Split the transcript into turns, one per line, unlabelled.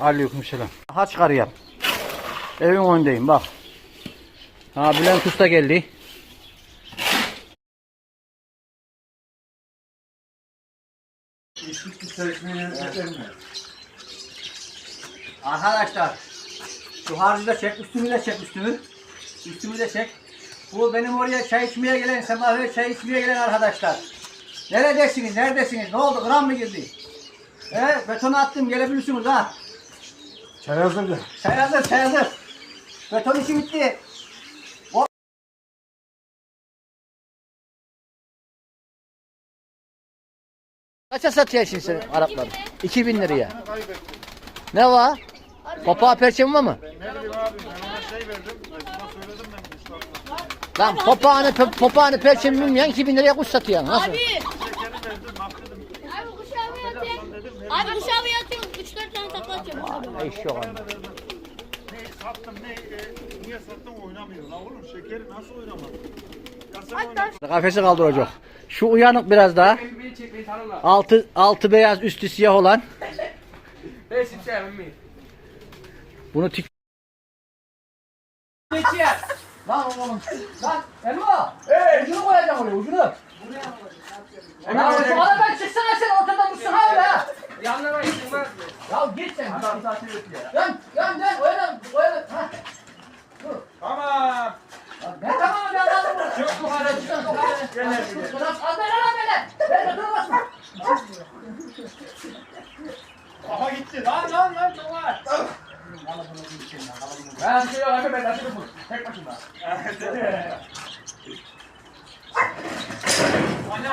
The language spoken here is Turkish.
Aleykümselam. Ha çıkarıyorum. Evin önündeyim bak. Ha Bülent Usta geldi. Arkadaşlar şu harcı da çek, üstümü de çek üstümü. Üstümü de çek. Bu benim oraya çay içmeye gelen, sabahı çay içmeye gelen arkadaşlar. Neredesiniz, neredesiniz? Ne oldu? Kram mı girdi? He, betonu attım, gelebilirsiniz ha.
Çay hazırdı.
Çay hazır, çay hazır. Beton işi bitti. Kaça satıyorsun sen Arapları? 2000 liraya. Ne var? Papa perçem var mı?
Ne bileyim abi ben ona şey verdim. Buna söyledim ben.
Lan papağanı, pe- papağanı perçem bilmeyen 2000 liraya kuş satıyor. Nasıl?
Abi.
Şekeri verdim.
Abi kuşağı bir atayım. Abi kuşağı bir atayım. 3-4 tane takla abi.
Ne iş yok
verdim. Ne sattım ne e, niye sattım oynamıyor. La oğlum şekeri nasıl oynamaz.
Kafesi kaldıracak. Şu uyanık biraz daha. Altı, altı beyaz üstü siyah olan. Bunu tik... Lan oğlum. Lan Elma. Ucunu koyacağım oraya ucunu. Lan şu aradan çıksana sen ortadan dursun ha öyle ha.
Yanlara gitmez mi?
Ya git sen. Dön dön dön oyalan oyalan. Ha.
Tamam.
Ne tamam ben aldım bunu. Çok bu kadar çıksana. Gel gel gel. Az ver lan beni. Ben de durmasın.
Kafa gitti. Lan lan lan çok var. Ben şey yok ben açırım bunu. Tek başıma. Annem